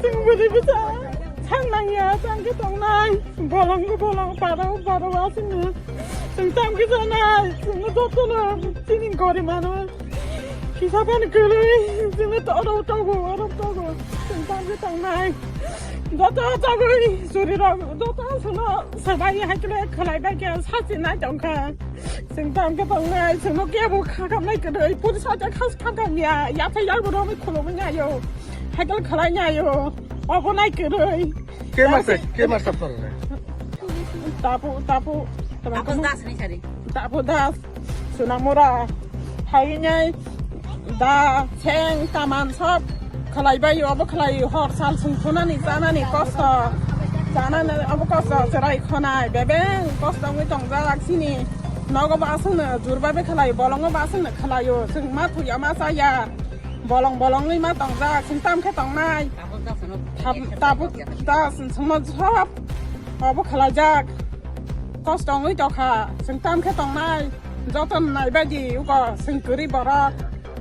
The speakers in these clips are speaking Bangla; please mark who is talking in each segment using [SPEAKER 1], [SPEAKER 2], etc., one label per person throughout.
[SPEAKER 1] Ik wil niet betalen. Tang lang ja, tang het online. Bolang, bolang, para, para, wel te nu. Tang tang het online. Tang het op de lamp. In Gordy Manor. Ik
[SPEAKER 2] heb een kulu. Tang het
[SPEAKER 1] auto, auto. যে
[SPEAKER 3] তাও
[SPEAKER 1] নাই
[SPEAKER 3] যত চাকরি চুরির যত
[SPEAKER 1] আসলো সবাই হাইটলে খেলাই বাইকে সাচি নাই দংখা जों दामगे बावनाय जोंनो गेबो खागामनाय गोदो पुलिसा जा खास खागामिया याथे यागो दो खलमो नायो हाइगल खलाय नायो अबो नाय गोदो के मारसे के मारसा पर तापो तापो तापो दास नहीं सारी तापो दास सुना मोरा हाइनाय दा छें तामान सब thu ya ma sa ya bolong bolong ni ma tong za sung tam khe tong nai
[SPEAKER 3] Tapos das ano.
[SPEAKER 1] ทำตาบุตาสินสมชอบพอบุคลาจากก็สตองไว้จอค่ะสิงตามแค่ตองนายจ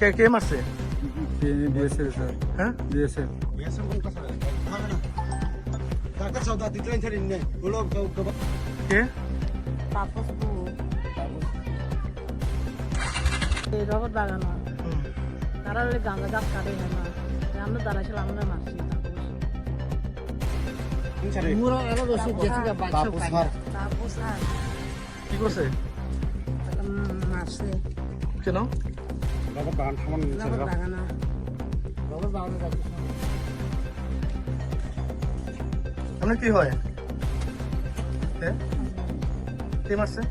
[SPEAKER 4] কে কে মারছে
[SPEAKER 2] বিএসএফ স্যার
[SPEAKER 4] হ্যাঁ
[SPEAKER 2] বিএসএফ বিএসএফ কোন কাছে কাকা সৌদা দিতে ছাড়িন নে বলো
[SPEAKER 4] কে
[SPEAKER 3] Tapos po. এই রবট বাগানো তারা ওই গাঁজা গাছ কাটে না আমরা দাঁড়া ছিল আমরা মারছি মুরো এলো বেশি যেটা
[SPEAKER 2] বাপু স্যার
[SPEAKER 3] তারপর স্যার
[SPEAKER 4] কি করছে?
[SPEAKER 3] মারছে
[SPEAKER 4] কেন?
[SPEAKER 2] বাবা বাগান থামান
[SPEAKER 3] রবট বাগানো বাবা বাগানো যাচ্ছে
[SPEAKER 4] আপনার কি হয়? কে কে মারছে?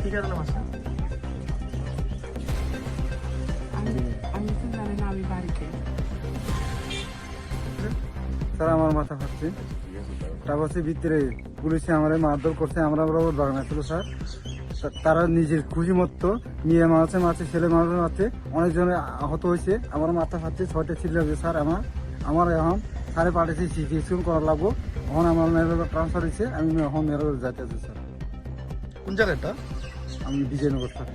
[SPEAKER 4] কি কারণে মারছে?
[SPEAKER 5] স্যার আমার মাথা ফাটছে। তারপর সে ভিতরে পুলিশে আমার মারধর করছে আমরা রবট বাগান ছিল স্যার। তারা নিজের খুশি মতো মেয়ে মারছে মারছে ছেলে মারছে মারছে অনেকজনে আহত হয়েছে। আমার মাথা ফাটছে ছয়টা ছিল স্যার আমার। আমার এখন সাড়ে পাঠিয়েছি সিচুয়েশন করা লাগবো। এখন আমার মেয়ের ট্রান্সফার হয়েছে আমি এখন মেয়ের যাইতে আছি স্যার।
[SPEAKER 4] কোন জায়গাটা
[SPEAKER 5] আমি বিজয়নগর স্যার।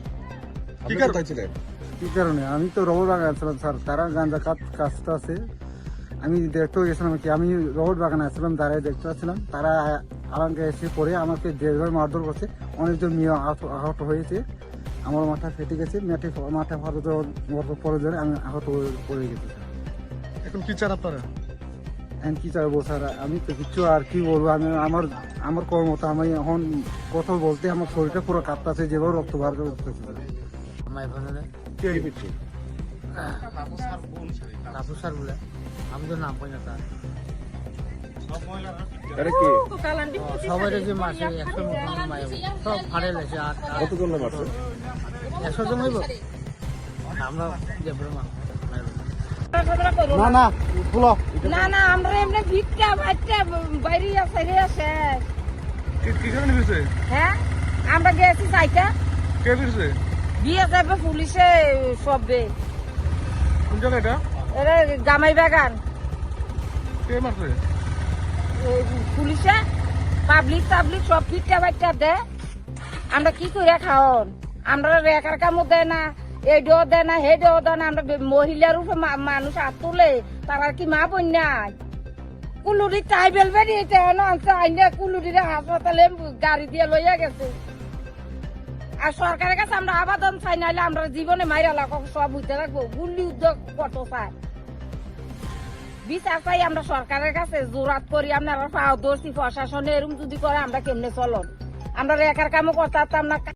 [SPEAKER 4] কি কারণে? ছিলেন
[SPEAKER 5] কি কারণে? আমি তো রবট বাগান ছিলাম স্যার। তারা গাঁজা কাজ কাজটা আছে। আমি দেখতে গেছিলাম কি আমি রবট বাগানে আসছিলাম দাঁড়ায় দেখতে পাচ্ছিলাম। তারা আমাকে এসে পরে আমাকে যেভাবে মারধর করছে অনেকজন মেয়ে আহত আহত হয়েছে। আমার মাথা ফেটে গেছে মেটে মাথা ফাটে পরে ধরে আমি আহত পড়ে গেছি।
[SPEAKER 4] এখন কি চান আপনারা?
[SPEAKER 5] এখন কি চাইব স্যার? আমি তো কিছু আর কি বলব? আমি আমার আমার কর্মটা আমি এখন কথা বলতে আমার শরীরটা পুরো কাঁপতেছে যেভাবে রক্ত বার করতেছে স্যার
[SPEAKER 3] আমার এখানে আমি তো নাম না স্যার
[SPEAKER 2] আরে কি?
[SPEAKER 3] সবাই যে মাসে একশো সব ফাড়ে লেছে আর
[SPEAKER 2] কতজন মারছে
[SPEAKER 3] একশো জন হইব? আমরা যাব মা
[SPEAKER 2] না না বলো
[SPEAKER 6] না না আমরা এমনি ভিক্ষা বাচ্চা বাইরে আছে রে আছে।
[SPEAKER 4] কি- কি কারণে হয়েছে
[SPEAKER 6] হ্যাঁ? আমরা গেছি
[SPEAKER 4] কে দিচ্ছে
[SPEAKER 6] বিয়ে যাবে পুলিশে সবে।
[SPEAKER 4] কোন জায়গা এটা
[SPEAKER 6] গামাই বাগান।
[SPEAKER 4] কে মারছে?
[SPEAKER 6] পুলিশে পাবলিক টাবলিক সব ভিক্ষা বাচ্চা দেয় আমরা কি করে খাওন আমরা রেখার কামও দেয় না এইটাও দেয় না সেইটাও দেয় না। আমরা মহিলার উপরে মানুষ হাত তুলে তারা কি মা বন্যায় কুলুরি চাই বেলবে দিয়েছে আইনে কুলুরিরে হাসপাতালে গাড়ি দিয়ে লইয়া গেছে। আর সরকারের কাছে আমরা আবেদন চাই, নাইলে আমরা জীবনে মাইরা লাগো সব বুঝতে রাখব গুল্লি উদ্যোগ কত চাই? বিচার চাই আমরা সরকারের কাছে জোরাত করি, আপনারা পাও দোষী প্রশাসনে এরম যদি করে, আমরা কেমনে চলন? আমরা রেখার কামও করতে পারতাম না